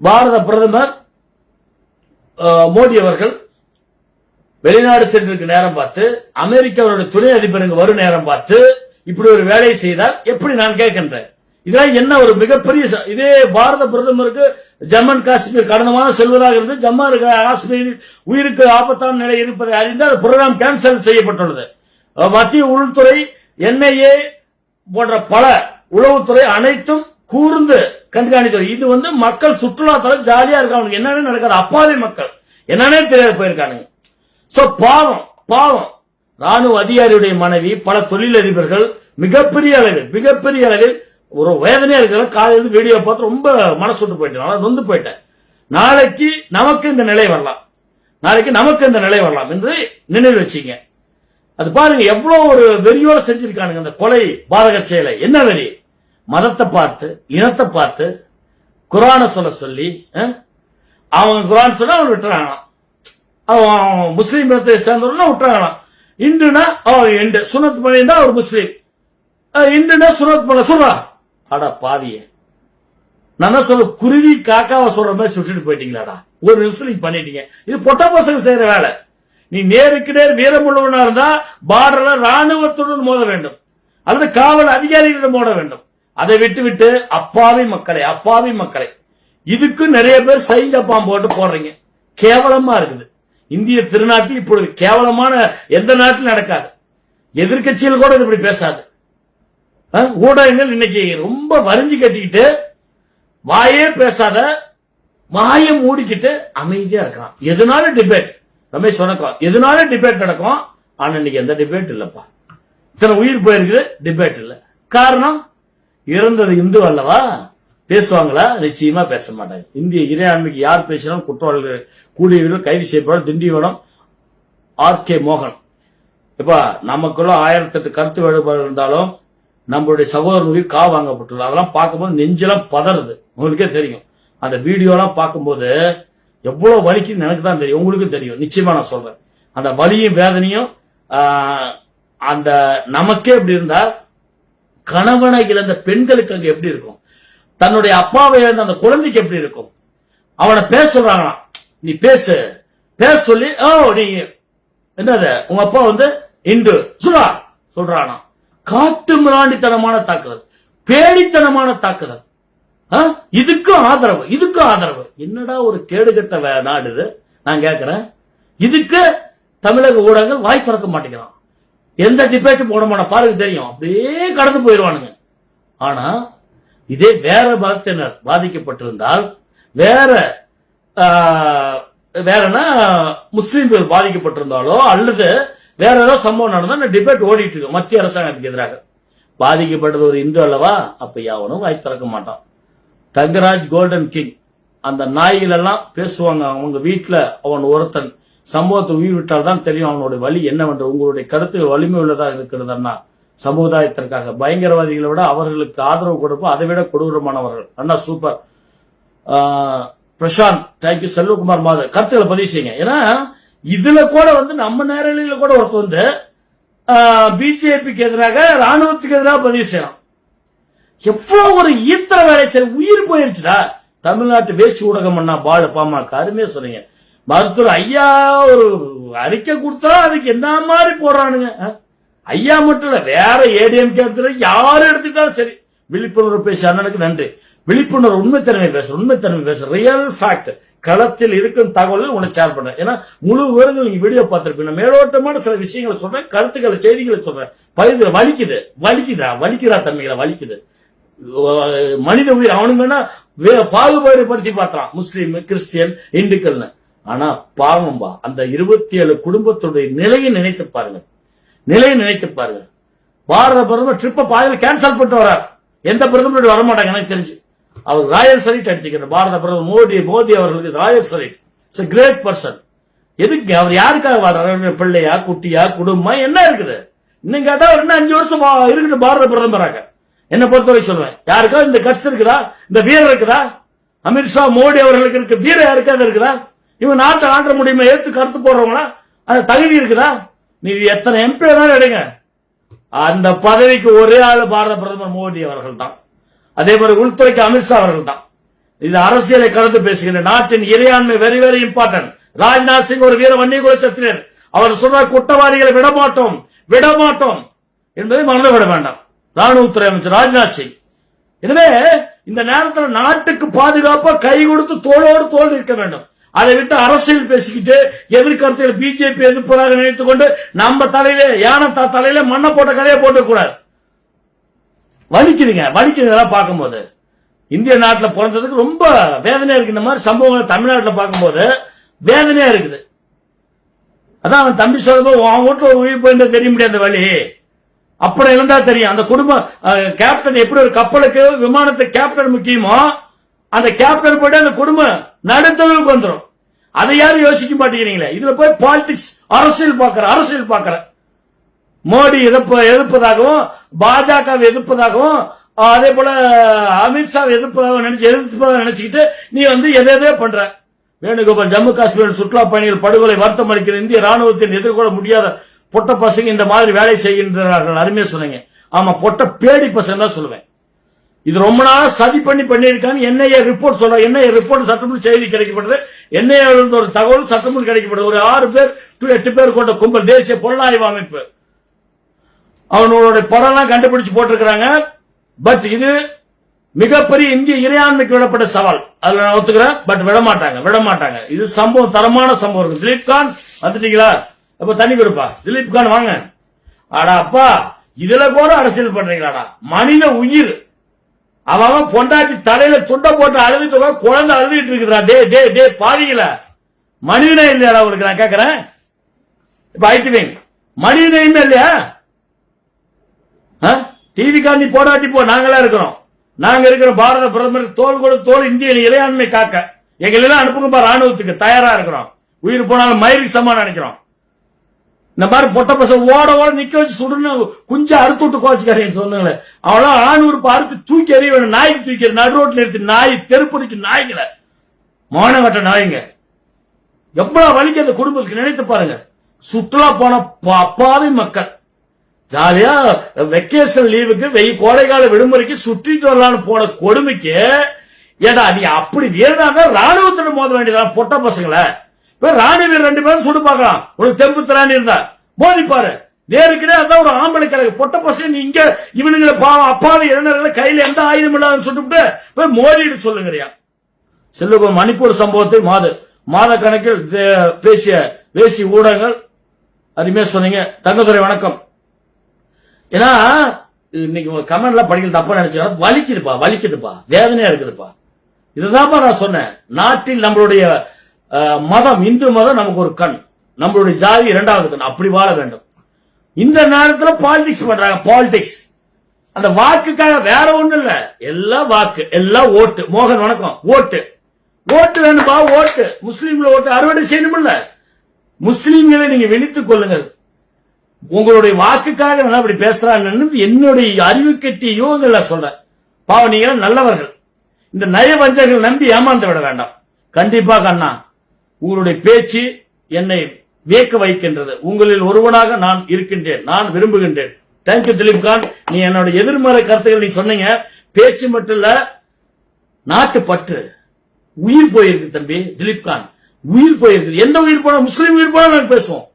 பாரத பிரதமர் மோடி அவர்கள் வெளிநாடு சென்றிருக்க நேரம் பார்த்து அமெரிக்காவோட துணை அதிபர் வரும் நேரம் பார்த்து இப்படி ஒரு வேலையை செய்தால் எப்படி நான் கேட்கின்றேன்? இதெல்லாம் என்ன ஒரு மிகப்பெரிய இதே பாரத பிரதமருக்கு ஜம்மு அண்ட் காஷ்மீர் கடந்தமான செல்வதாக இருந்து ஜம்மு அண்ட் காஷ்மீரில் உயிருக்கு ஆபத்தான நிலை இருப்பதை அறிந்து அந்த புரோகிராம் கேன்சல் செய்யப்பட்டுள்ளது. மத்திய உள்துறை என்ஐஏ போன்ற பல உளவுத்துறை அனைத்தும் கூர்ந்து கண்காணித்து இது வந்து மக்கள் சுற்றுலாத்தலம் ஜாலியா இருக்காங்க என்னன்னு நடக்காது. அப்பாவி மக்கள். என்னன்னே தெரியாது போயிருக்கானுங்க. சோ பாவம் பாவம். ராணுவ அதிகாரியுடைய மனைவி பல தொழிலதிபர்கள் மிகப்பெரிய அளவில் மிகப்பெரிய அளவில் ஒரு வேதனையா இருக்கிற காலையில வீடியோ பார்த்து ரொம்ப மனசு விட்டு போயிட்டேன். நான் நொந்து போயிட்டேன். நாளைக்கு நமக்கு இந்த நிலை வரலாம். நாளைக்கு நமக்கு இந்த நிலை வரலாம் என்று நினைவு வச்சீங்க. அது பாருங்க எவ்வளவு ஒரு வெறியோட செஞ்சிருக்கானுங்க அந்த கொலை பாதக செயலை. என்ன வெறி மதத்தை பார்த்து இனத்தை பார்த்து குரானை சொல்ல சொல்லி அஹ், அவங்க குரான் சொன்னா அவன் விட்டுறாங்களாம் அவன் முஸ்லீம் மதத்தை சேர்ந்தவனா விட்டுறாங்களாம் இந்துனா அவன் இந்து சுனத் பண்ணியிருந்தா அவர் முஸ்லீம். அஹ், இந்துனா சுனத் பண்ண சொல்றா? அடா பாவியே. நான் சொல்ல குருவி காக்காவை சொல்ற மாதிரி சுட்டுட்டு போயிட்டீங்களாடா? ஒரு நிமிஷம் நீங்க பண்ணிட்டீங்க. இது பொட்ட பசங்க செய்யற வேலை. நீ நேருக்கு நேர் வீரமுள்ளவனா இருந்தா பார்டர்ல ராணுவத்துடன் மோத வேண்டும். அல்லது காவல் அதிகாரிகளிடம் மோத வேண்டும். அதை விட்டு விட்டு அப்பாவி மக்களை அப்பாவி மக்களை. இதுக்கு நிறைய பேர் சைஞ்சப்பாம் போட்டு போடுறீங்க. கேவலமா இருக்குது. இந்திய திருநாட்டில் இப்பொழுது கேவலமான எந்த நாட்டிலும் நடக்காது. எதிர்க்கட்சியில் கூட இது இப்படி பேசாது. ஊடகங்கள் இன்னைக்கு ரொம்ப வரிஞ்சு கட்டிக்கிட்டு வாயே பேசாத வாயை மூடிக்கிட்டு அமைதியா இருக்கலாம். எதுனால டிபேட் ரமேஷ் வணக்கம் எதுனால டிபேட் நடக்கும்? ஆனா இன்னைக்கு எந்த டிபேட் இல்லப்பா. இத்தனை உயிர் போயிருக்குது டிபேட் இல்லை. காரணம் இறந்தது இந்து அல்லவா? பேசுவாங்களா? நிச்சயமா பேச மாட்டாங்க. இந்திய இறையாண்மைக்கு யார் பேசினாலும் குற்றவாளிகள் கூடியவர்கள் கைது செய்யப்படும் திண்டிவனம் ஆர் கே மோகன். இப்ப நமக்குள்ள ஆயிரத்தெட்டு கருத்து வேறுபாடு இருந்தாலும் நம்மளுடைய சகோதரன் உயிர் கா வாங்கப்பட்டுள்ளது. அதெல்லாம் பார்க்கும்போது நெஞ்செல்லாம் பதறுது. உங்களுக்கே தெரியும். அந்த வீடியோலாம் பார்க்கும்போது எவ்வளவு வலிக்குன்னு எனக்கு தான் தெரியும். உங்களுக்கும் தெரியும். நிச்சயமா நான் சொல்றேன். அந்த வலியும் வேதனையும் அந்த நமக்கே இப்படி இருந்தா கணவனை இழந்த பெண்களுக்கு அங்க எப்படி இருக்கும்? தன்னுடைய அப்பாவை இழந்த அந்த குழந்தைக்கு எப்படி இருக்கும்? அவனை பேச சொல்றாங்களாம். நீ பேசு. பேச சொல்லி ஓ நீ என்னது? உங்க அப்பா வந்து இந்து. சுரா சொல்றானா காட்டு மிராண்டித்தனமான தாக்குதல். பேடித்தனமான தாக்குதல். ஆ? இதுக்கும் ஆதரவு இதுக்கும் ஆதரவு. என்னடா ஒரு கேடுகட்ட வே- நாடு இது? நான் கேட்கிறேன் இதுக்கு தமிழக ஊடகங்கள் வாய் திறக்க மாட்டேங்கிறான். எந்த டிபேட்டும் போட மாட்டான் பாருங்க தெரியும். அப்படியே கடந்து போயிடுவானுங்க. ஆனா இதே வேற மதத்தினர் பாதிக்கப்பட்டிருந்தால் வேற வேறனா முஸ்லீம்கள் பாதிக்கப்பட்டிருந்தாலோ அல்லது வேற ஏதோ சம்பவம் நடந்தா டிபேட் ஓடிட்டு இருக்கு மத்திய அரசாங்கத்துக்கு எதிராக. பாதிக்கப்பட்டது ஒரு இந்து அல்லவா? அப்ப யாவனும் வாய் திறக்க மாட்டான். தங்கராஜ் கோல்டன் கிங் அந்த நாய்கள் எல்லாம் பேசுவாங்க. அவங்க வீட்டுல அவன் ஒருத்தன் சம்பவத்தை உயிர்விட்டால் தான் தெரியும் அவனுடைய வழி என்னவென்று உங்களுடைய கருத்துகள் வலிமை உள்ளதாக இருக்கிறது அண்ணா சமுதாயத்திற்காக. பயங்கரவாதிகளை விட அவர்களுக்கு ஆதரவு கொடுப்போம் அதை விட கொடூரமானவர்கள். அண்ணா super. Prashanth thank you Selvakumar Madhav. கருத்துக்களை பதிவு செய்யுங்க. ஏன்னா இதுல கூட வந்து நம்ம நேரலையில கூட ஒருத்தர் வந்து பிஜேபிக்கு எதிராக ராணுவத்துக்கு எதிராக பதிவு செய்யணும் எவ்வளவு ஒரு ஈத்திர வேலை செய்ய உயிர் போயிருச்சுடா. தமிழ்நாட்டு வேசி ஊடகம் அண்ணா பாடு பாமா அருமையா சொன்னீங்க. மருத்துவர் ஐயா ஒரு அறிக்கை கொடுத்தா அதுக்கு என்ன மாதிரி போடுறானுங்க ஐயா மட்டும் இல்ல வேற ஏடிஎம் கேத்துல யாரும் எடுத்துட்டாலும் சரி. விழிப்புணர்வு பேச அண்ணனுக்கு நன்றி. விழிப்புணர்வு உண்மைத்தன்மை பேச உண்மைத்தன்மை பேச. ரியல் ஃபேக்ட் களத்தில் இருக்கும் தகவல் உனக்கு ஷேர் பண்றேன் ஏன்னா முழு விவரங்கள் நீங்க வீடியோ பார்த்திருப்பீங்க மேலோட்டமான சில விஷயங்களை சொல்றேன் கருத்துக்களை செய்திகளை சொல்றேன். பயிர் வலிக்குது. வலிக்குதா? வலிக்கிறா தன்மைகளை? வலிக்குது. மனித உயிர் அவனுக்கு வேணா வே- பாகுபாடு படுத்தி பார்த்தான். முஸ்லீம் கிறிஸ்டியன் இந்துக்கள்னு. ஆனா பாவம்பா அந்த இருபத்தி ஏழு குடும்பத்துடைய நிலையை நினைத்து பாருங்க நிலையை நினைத்து பாருங்க பாரத பிரதமர் ட்ரிப்பை பாதையில கேன்சல் பண்ணிட்டு வரார் எந்த பிரதமர் வர மாட்டாங்க எனக்கு தெரிஞ்சு. அவர் ராயல் சலிட் அடிச்சுக்கிறார். பாரத பிரதமர் மோடி மோடி அவர்களுக்கு royal salute it's great person எதுக்கு? அவர் யாருக்காக வர்றாரு பிள்ளையா குட்டியா குடும்பம்? என்ன இருக்குது? இன்னும் கேட்டா அவர் இன்னும் அஞ்சு வருஷம் வா- இருக்கட்டும் பாரத பிரதமராக. என்ன பொறுத்தவரை சொல்லுவேன் யாருக்கா இந்த கட்சி இருக்குதா? இந்த வீரம் இருக்குதா? அமித்ஷா மோடி அவர்களுக்கு இருக்க வீரம் யாருக்காவது இருக்குதா? இவங்க நாட்டை ஆண்ட முடியுமா? ஏத்து கருத்து போடுறவங்களா? அந்த தகுதி இருக்குதா? நீ எத்தனை எம்பி வேணாலும் எடுங்க. அந்த பதவிக்கு ஒரே ஆள் பாரத பிரதமர் மோடி அவர்கள் தான் அதே மாதிரி உள்துறைக்கு அமித்ஷா அவர்கள் தான் இது அரசியலை கலந்து பேசுகிற நாட்டின் இறையாண்மை very very important Rajnath Singh ஒரு வீர வன்னிய குலச்சத்திரர் அவர் சொல்றார் குற்றவாளிகளை விடமாட்டோம் விடமாட்டோம் என்பதை மறந்து விட வேண்டாம். ராணுவத்துறை அமைச்சர் ராஜ்நாத் சிங். எனவே இந்த நேரத்தில் நாட்டுக்கு பாதுகாப்பா கை கொடுத்து தோளோடு தோல் இருக்க வேண்டும். அதை விட்டு அரசியல் பேசிக்கிட்டு எதிர்கருத்தில் பிஜேபி எதிர்ப்பதாக நினைத்துக் கொண்டு நம்ம தலையில யானை தலையில மண்ணை போட்ட கதையை போட்டு கூடாது வலிக்குதுங்க. வலிக்குது பார்க்கும்போது. இந்திய நாட்டில் பிறந்ததுக்கு ரொம்ப வேதனையா இருக்கு. இந்த மாதிரி சம்பவங்கள் தமிழ்நாட்டில் பார்க்கும்போது வேதனையா இருக்குது. அதான் அவன் தம்பி சொல்லும்போது உன் வீட்டுல ஒரு உயிர் போயிருந்தா தெரிய முடியாது அந்த வழி. அப்புறம் இருந்தா தெரியும். அந்த குடும்பம் கேப்டன் எப்படி ஒரு கப்பலுக்கு விமானத்தை கேப்டன் முக்கியமோ அந்த கேபிட்டல் போயிட்டு அந்த குடும்பம் நடுத்தவங்களுக்கு வந்துடும் அதை யாரும் யோசிக்க மாட்டேங்கிறீங்களே? இதுல போய் பாலிடிக்ஸ் அரசியல் பாக்குற அரசியல் பாக்குற மோடி எதிர்ப்பு எதிர்ப்பதாகவும் பாஜக எதிர்ப்பதாகவும் அதே போல அமித்ஷா எதிர்ப்பதாக நினைச்சு எதிர்ப்பதாக நினைச்சுக்கிட்டு நீ வந்து எதை எதே பண்ற. வேணுகோபால் ஜம்மு காஷ்மீர் சுற்றுலா பயணிகள் படுகொலை வருத்தம் அளிக்கிற இந்திய ராணுவத்தின் எதிர்கொள்ள முடியாத பொட்ட பசங்க இந்த மாதிரி வேலை செய்கின்றார்கள். அருமையா சொன்னீங்க. ஆமா பொட்ட பேடி பசங்க தான் சொல்லுவேன். இது ரொம்ப நாள் சதி பண்ணி பண்ணியிருக்காங்க என்ஐஏ ரிப்போர்ட் சொல்ற என்ஐஏ ரிப்போர்ட் சட்டமன்ற செய்தி கிடைக்கப்படுது என்ஐஏ ஒரு தகவல் சட்டமன்ற கிடைக்கப்படுது ஒரு ஆறு பேர் to எட்டு பேர் கொண்ட கும்பல் தேசிய புலனாய்வு அமைப்பு. அவனோட படம்லாம் கண்டுபிடிச்சு போட்டிருக்கிறாங்க. பட் இது மிகப்பெரிய இந்திய இறையாண்மைக்கு விடப்பட்ட சவால். அதுல நான் ஒத்துக்கிறேன். பட் விட மாட்டாங்க விட மாட்டாங்க இது சம்பவம் தரமான சம்பவம் இருக்கு. திலீப் கான் வந்துட்டீங்களா? அப்ப தண்ணி கொடுப்பா. திலீப் கான் வாங்க. அடா அப்பா இதுல கூட அரசியல் பண்றீங்களாடா. மனித உயிர். அவன் அவன் பொண்டாட்டி தலையில துண்டை போட்டு அழுதுட்டு குழந்தை அழுதுட்டு இருக்கிறான் டே டே டே பாதிக்கல மனிதனே இல்லையாடா உங்களுக்கு நான் கேக்குறேன்? இப்ப ஐடிவிங் மனிதனே இல்லையா? டிவி காந்தி போராட்டி போ நாங்களா இருக்கிறோம். நாங்க இருக்கிற பாரத பிரதமர் தோல் கூட தோல் இந்திய இறையாண்மை காக்க. எங்களெல்லாம் அனுப்புங்கப்பா ராணுவத்துக்கு தயாரா இருக்கிறோம். உயிர் போனாலும் மயிருக்கு சமம் நினைக்கிறோம் இந்த மாதிரி பொட்ட பசங்க ஓட ஓட நிக்க வச்சு சுடுன்னு குஞ்சு அறுத்து விட்டு கோச்சுக்காரங்க சொன்னாங்களே. அவளாம் ஆண் அறுத்து தூக்கி எறிய வேணும். நாய்க்கு தூக்கி நடு ரோட்ல எடுத்து நாய் தெருப்புடிக்கு நாய்களை மானவட்ட நாய்ங்க. எவ்வளவு வலிக்கு அந்த குடும்பத்துக்கு நினைத்து பாருங்க. சுற்றுலா போன பா- அப்பாவி மக்கள். ஜாலியா வெக்கேஷன் லீவுக்கு வெய் கோடைக்கால விடுமுறைக்கு சுற்றிட்டு வரலான்னு போன கொடுமைக்கு ஏடா நீ அப்படி வேணாங்க ராணுவத்திடம் மோத வேண்டியதான் பொட்ட பசங்களை? ராணுவ ரெண்டு பேரும் சுடு பார்க்கலாம். உனக்கு தெம்பு திராணி இருந்தா. மோதிப்பாரு பாரு. அதான் ஒரு ஆம்பளை கிழக்கு. பொட்ட பசங்க நீ இங்க இவனுங்களை பாவம் அப்பாவி இளைஞர்களை கையில எந்த ஆயுதம் இல்லாத சொல்லிட்டு போய் மோதிட்டு சொல்லுங்கறியா. செல்லுக மணிப்பூர் சம்பவத்தை மாத. மாத கணக்கில் பேசிய பேசிய ஊடகங்கள் அருமையா சொன்னீங்க. தங்கதுரை வணக்கம். ஏன்னா இன்னைக்கு உங்க கமெண்ட்ல படிக்கல தப்பா நினைச்சா வலிக்குதுப்பா வலிக்குதுப்பா. வேதனையா இருக்குதுப்பா. இதுதான்ப்பா நான் சொன்னேன். நாட்டில் நம்மளுடைய மதம் இந்து மதம் நமக்கு ஒரு கண். நம்மளுடைய ஜாதி இரண்டாவது கண். அப்படி வாழ வேண்டும். இந்த நேரத்தில் பாலிடிக்ஸ் பண்றாங்க. பாலிடிக்ஸ் அந்த வாக்குக்காக வேற ஒண்ணு இல்ல. எல்லாம் வாக்கு. எல்லாம் ஓட்டு. மோகன் வணக்கம். ஓட்டு. ஓட்டு வேணும்பா? ஓட்டு. முஸ்லீம்ல ஓட்டு. அறுவடை செய்யணும்ல முஸ்லீம்களை நீங்க விழித்துக் கொள்ளுங்கள். உங்களுடைய வாக்குக்காக வேணா அப்படி பேசுறாங்கன்னு என்னுடைய அறிவு கட்டிய இதெல்லாம் சொல்றேன். பாவம் நீங்க நல்லவர்கள். இந்த நயவஞ்சகர்கள் நம்பி ஏமாந்து விட வேண்டாம். கண்டிப்பாக கண்ணா. உங்களுடைய பேச்சு என்னை வியக்க வைக்கின்றது. உங்களில் ஒருவனாக நான் இருக்கின்றேன். நான் விரும்புகின்றேன். Thank you Dileep Khan. நீ என்னோட எதிர்மறை கருத்துக்கள் நீ சொன்னீங்க. பேச்சு மட்டும் இல்ல நாட்டு பற்று. உயிர் போயிருக்கு தம்பி திலீப் கான். உயிர் போயிருக்கு. எந்த உயிர் போனா முஸ்லீம் உயிர் போனா நாங்க பேசுவோம்.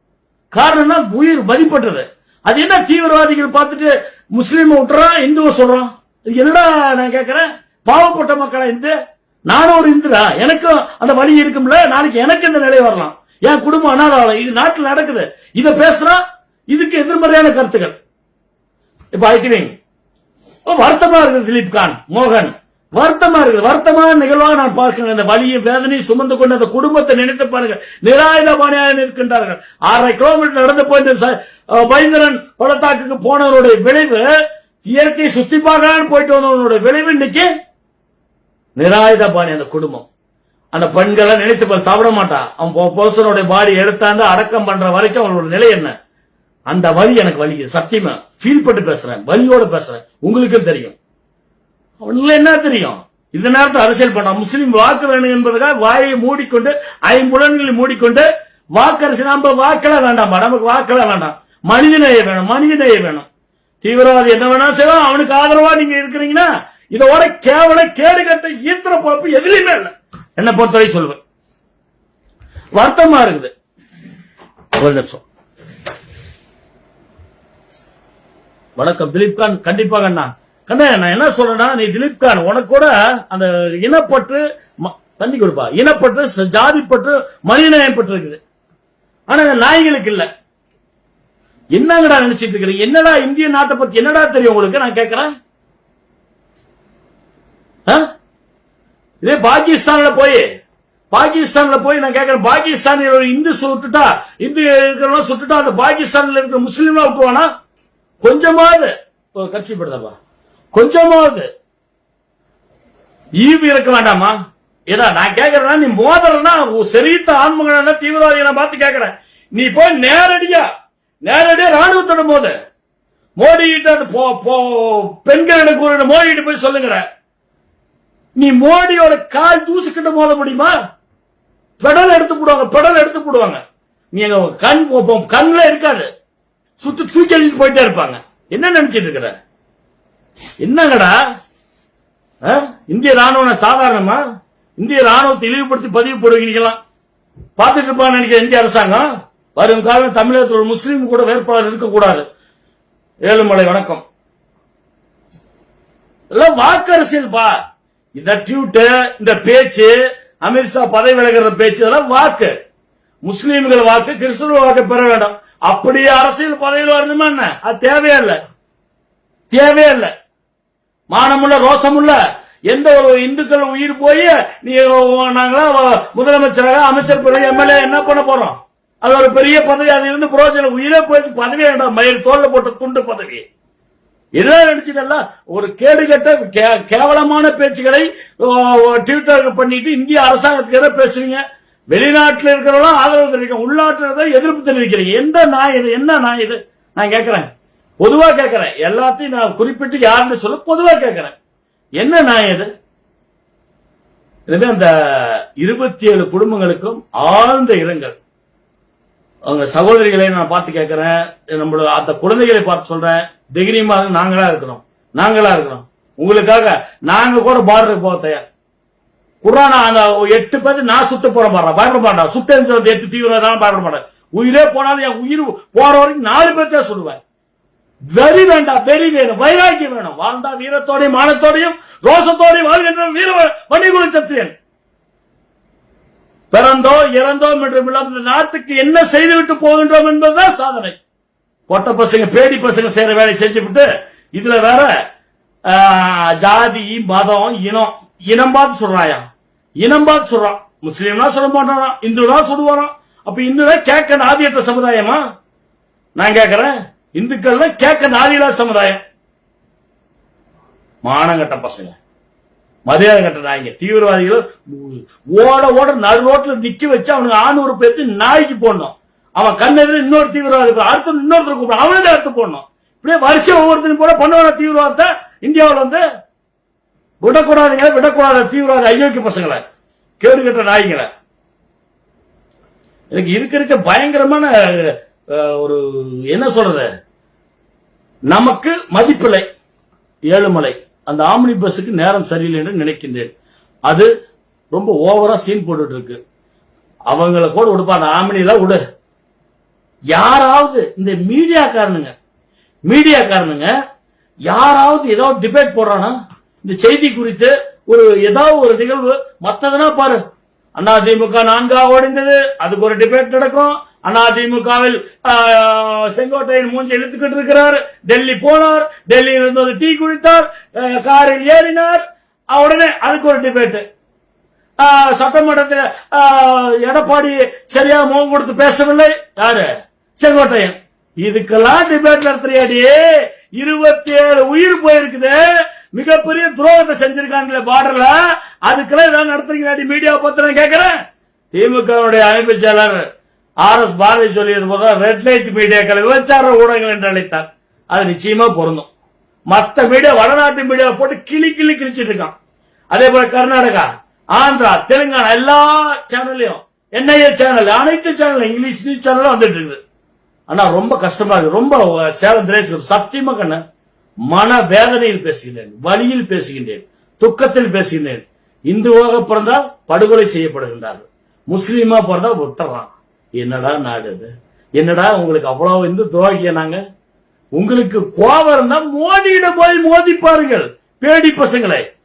காரணம்னா உயிர் மதிப்பட்டது அது என்ன தீவிரவாதிகள் பார்த்துட்டு முஸ்லீம் விட்டுறான் இந்துவை சொல்றான்? என்னடா நான் கேட்கிறேன் பாவப்பட்ட மக்களா இந்து? நானும் ஒரு இந்துடா எனக்கும் அந்த வழி இருக்கும்ல? நாளைக்கு எனக்கு இந்த நிலை வரலாம். என் குடும்பம் அனாதாரம் இது நாட்டில் நடக்குது. இதை பேசுறா இதுக்கு எதிர்மறையான கருத்துக்கள். இப்ப ஐடிவிங் வருத்தமா இருக்குது திலீப் கான் மோகன். வருத்தமா இருக்குது. வருத்தமான நிகழ்வாக நான் பார்க்கிறேன். இந்த வலியும் வேதனையும் சுமந்து கொண்டு அந்த குடும்பத்தை நினைத்து பாருங்க நிராயுதபாணியாக நிற்கின்றார்கள். ஆறரை கிலோமீட்டர் நடந்து போயிட்டு ச- அஹ் பைசரன் பள்ளத்தாக்குக்கு போனவருடைய விளைவு இயற்கையை சுத்தி பார்க்கலான்னு போயிட்டு வந்தவனுடைய விளைவு இன்னைக்கு நிராயுதபாணி அந்த குடும்பம். அந்த பெண்களை நினைத்து பாரு, சாப்பிட மாட்டான் அவன் போசனுடைய பாடி எடுத்தாந்து அடக்கம் பண்ற வரைக்கும் அவனோட நிலை என்ன? அந்த வலி எனக்கு வலிக்குது சத்தியமா? ஃபீல் பண்ணி பேசுறேன். வலியோட பேசுறேன். உங்களுக்கும் தெரியும். அவன்ல என்ன தெரியும்? இந்த நேரத்தில் அரசியல் பண்ண. முஸ்லீம் வாக்கு வேணும் என்பதற்காக வாயை மூடிக்கொண்டு ஐம்புலன்களை மூடிக்கொண்டு வாக்கரசு நம்ம வாக்கெல்லாம் வேண்டாம். நமக்கு வாக்கெல்லாம் வேண்டாம். மனிதநேய வேணும். மனிதநேய வேணும். தீவிரவாதி என்ன வேணாலும் செய்வோம் அவனுக்கு ஆதரவா நீங்க இருக்கிறீங்கன்னா இதோட கேவல கேடு கட்ட ஈத்திர பொழப்பு எதுலையுமே இல்லை. என்ன பொறுத்தவரை சொல்லுவேன் வருத்தமா இருக்குது. ஒரு நிமிஷம். வணக்கம் திலீப் கான். கண்டிப்பாக அண்ணா. கண்ணா நான் என்ன சொல்றேன்னா நீ திலீப் கான் உனக்கு கூட அந்த இனப்பற்று தண்ணி கொடுப்பா. இனப்பற்று ஜாதிப்பற்று மனிதநேயம் பற்று இருக்குது. ஆனா நாய்களுக்கு இல்ல. என்னங்கடா நினைச்சிட்டு இருக்கிறீங்க? என்னடா இந்திய நாட்டை பத்தி என்னடா தெரியும் உங்களுக்கு? நான் கேட்கறேன். இதே பாகிஸ்தான்ல போய் பாகிஸ்தான்ல போய் நான் கேட்கறேன் பாகிஸ்தான் ஒரு இந்து சுட்டுட்டா இந்து இருக்கிறவங்க சுட்டுட்டா அந்த பாகிஸ்தான்ல இருக்கிற முஸ்லீம்லாம் விட்டுருவானா? கொஞ்சமாவது கட்சி படுதாப்பா கொஞ்சமாவது ஈவு இருக்க வேண்டாமா? ஏதா நான் கேக்குறேன்னா நீ மோதலன்னா சரித்த ஆன்மகன தீவிரவாதிகளை பார்த்து கேக்குறேன். நீ போய் நேரடியா நேரடியா ராணுவத்தோட போது மோடி கிட்ட அந்த போ- மோடி கிட்ட போய் சொல்லுங்கிற நீ மோடியோட கால் தூசுக்கிட்ட மோத முடியுமா? பெடல் எடுத்து போடுவாங்க பெடல் எடுத்து போடுவாங்க நீங்க கண் போ- கண்ணுல இருக்காது. சுத்து தூக்கி அடிச்சு போயிட்டே இருப்பாங்க. என்ன நினைச்சிட்டு இருக்கிற? என்னங்கடா? ஆ? இந்திய ராணுவம் சாதாரணமா? இந்திய ராணுவத்தை இழிவுபடுத்தி பதிவு போடுவீங்களா பார்த்துட்டு இருப்பான்னு நினைக்கிற இந்திய அரசாங்கம்? வரும் காலம் தமிழகத்தில் ஒரு முஸ்லீம் கூட வேட்பாளர் இருக்கக்கூடாது. ஏழுமலை வணக்கம். எல்லாம் வாக்கு அரசியல் பா. இந்த ட்வீட் இந்த பேச்சு அமித்ஷா பதவி விலகிற பேச்சு இதெல்லாம் வாக்கு. முஸ்லீம்கள் வாக்கு கிறிஸ்துவ வாக்கு பெற வேண்டும். அப்படியே அரசியல் பதவியில் வரணுமா என்ன? அது தேவையே இல்லை. தேவையே இல்லை. மானமுள்ள ரோசமுள்ள எந்த ஒரு இந்துக்கள் உயிர் போய் நீ நாங்களா முதலமைச்சராக அமைச்சர் பிறகு எம்எல்ஏ என்ன பண்ண போறோம்? அது ஒரு பெரிய பதவி அது இருந்து புரோஜனம். உயிரே போயிடுச்சு. பதவி வேண்டாம். மயில் தோல்ல போட்ட துண்டு பதவி. என்ன நினைச்சதல்ல ஒரு கேடுகட்ட கே- கேவலமான பேச்சுகளை ட்விட்டர் பண்ணிட்டு இந்திய அரசாங்கத்துக்கு எதை பேசுறீங்க? வெளிநாட்டில் இருக்கிறவங்களும் ஆதரவு தெரிவிக்க உள்நாட்டில் இருக்கிற எதிர்ப்பு தெரிவிக்கிறீங்க. எந்த நாய் இது? என்ன நாய் இது? நான் கேட்கிறேன் பொதுவா கேட்கிறேன் எல்லாத்தையும் நான் குறிப்பிட்டு யாருன்னு சொல்ல பொதுவா கேட்கிறேன் என்ன நாய் இது? எனவே அந்த இருபத்தி ஏழு குடும்பங்களுக்கும் ஆழ்ந்த இரங்கல். அவங்க சகோதரிகளை நான் பார்த்து கேட்கிறேன் நம்மளோட அந்த குழந்தைகளை பார்த்து சொல்றேன். தைரியமாக நாங்களா இருக்கிறோம் நாங்களா இருக்கிறோம் உங்களுக்காக நாங்க கூட பார்டருக்கு போக தயார். குரானா அந்த எட்டு பேர் நான் சுத்த போற மாட்டேன் பயப்பட மாட்டேன் சுத்தம் எட்டு தீவிரம் பயப்பட மாட்டேன் உயிரே போனாலும் என் உயிர் போற வரைக்கும் நாலு பேர்த்தே சொல்லுவேன் வெறி வேண்டாம் வெறி வேணும். வைராக்கியம் வேணும். வாழ்ந்தா வீரத்தோடையும் மானத்தோடையும் ரோசத்தோடையும் வாழ்கின்ற வீர வணிகுல சத்திரியன். பிறந்தோ இறந்தோம் என்று இந்த நாட்டுக்கு என்ன செய்துவிட்டு போகின்றோம் என்பதுதான் சாதனை. பொட்ட பசங்க பேடி பசங்க செய்யற வேலையை செஞ்சுவிட்டு இதுல வேற ஜாதி மதம் இனம் இனம் பார்த்து சொல்றாயா? இனம் பார்த்து சொல்றான். முஸ்லீம்னா சொல்ல மாட்டானா? இந்து தான் சொல்லுவாராம் அப்ப இந்து தான் கேட்க நாதியற்ற சமுதாயமா? நான் கேட்கிறேன். இந்துக்கள்னா கேட்க நாதியில்லா சமுதாயம். மானங்கட்ட பசங்க. மரியாதை கட்ட நாய்ங்க தீவிரவாதிகள் ஓட ஓட நடு ரோட்ல நிக்க வச்சு அவனுக்கு ஆணூறு பேர்த்து நாய்க்கு போடணும். அவன் கண்ணெதிர இன்னொரு தீவிரவாதி அடுத்த இன்னொருத்தர் கூப்பிடும் அவனே அடுத்து போடணும். இப்படியே வருஷம் ஒவ்வொருத்தரும் கூட பண்ணுவான தீவிரவாதத்தை இந்தியாவில் வந்து விடக்கூடாதுங்க விடக்கூடாத தீவிரவாத ஐயோக்கிய பசங்களை கேடு கட்ட நாய்களை எனக்கு இருக்க இருக்க பயங்கரமான ஒரு என்ன சொல்றது? நமக்கு மதிப்பில்லை ஏழுமலை. அந்த ஆம்னி பஸ்ஸுக்கு நேரம் சரியில்லை என்று நினைக்கின்றேன். அது ரொம்ப ஓவரா சீன் போட்டுட்டு இருக்கு. அவங்கள கூட விடுப்பா அந்த ஆம்னில விடு. யாராவது இந்த மீடியாக்காரனுங்க மீடியாக்காரனுங்க யாராவது ஏதோ டிபேட் போடுறானா? இந்த செய்தி குறித்து ஒரு ஏதாவது ஒரு நிகழ்வு மத்ததுனா பாரு. அதிமுக நான்காக ஒடிந்தது அதுக்கு ஒரு டிபேட் நடக்கும். அதிமுகவில் செங்கோட்டையின் மூஞ்சி இழுத்துக்கிட்டு இருக்கிறார். டெல்லி போனார் டெல்லியில் இருந்து ஒரு டீ குடித்தார் காரில் ஏறினார். உடனே அதுக்கு ஒரு டிபேட் சட்டமன்றத்தில் எடப்பாடி சரியா முகம் கொடுத்து பேசவில்லை. யாரு? செங்கோட்டையன். இதுக்கெல்லாம் டிபேட் நடத்துறியாடி? இருபத்தி ஏழு உயிர் போயிருக்குது. மிகப்பெரிய துரோகத்தை செஞ்சிருக்காங்களே பார்டர்ல அதுக்கெல்லாம் ஏதாவது நடத்துறீங்களாடி? மீடியா பத்தி நான் கேட்கிறேன். திமுகவுடைய அமைப்பு செயலாளர் ஆர் எஸ் பாரதி சொல்லியது போல ரெட் லைட் மீடியாக்களை விபச்சார ஊடகங்கள் என்று அழைத்தார். அது நிச்சயமா பொருந்தும். மத்த மீடியா வடநாட்டு மீடியா போட்டு கிளி கிளி கிழிச்சிட்டு இருக்கான். அதே போல கர்நாடகா ஆந்திரா தெலுங்கானா எல்லா சேனல்லையும் என்ஐஏ சேனல் அனைத்து சேனல் இங்கிலீஷ் நியூஸ் சேனலும் வந்துட்டு இருக்குது. ஆனா ரொம்ப கஷ்டமா இருக்கு. ரொம்ப சேலம் திரேஸ் சத்தியமா கண்ணு மன வேதனையில் பேசுகின்றேன் வழியில் பேசுகின்றேன் துக்கத்தில் பேசுகின்றேன். இந்துவாக பிறந்தால் படுகொலை செய்யப்படுகின்றார்கள். முஸ்லீமா பிறந்தால் விட்டுறான் என்னடா நாடு அது? என்னடா உங்களுக்கு அவ்வளவு இந்து துவாக்கிய நாங்க? உங்களுக்கு கோபம் இருந்தா மோடியிட போய் மோதி பாருங்கள் பேடி பசங்களை.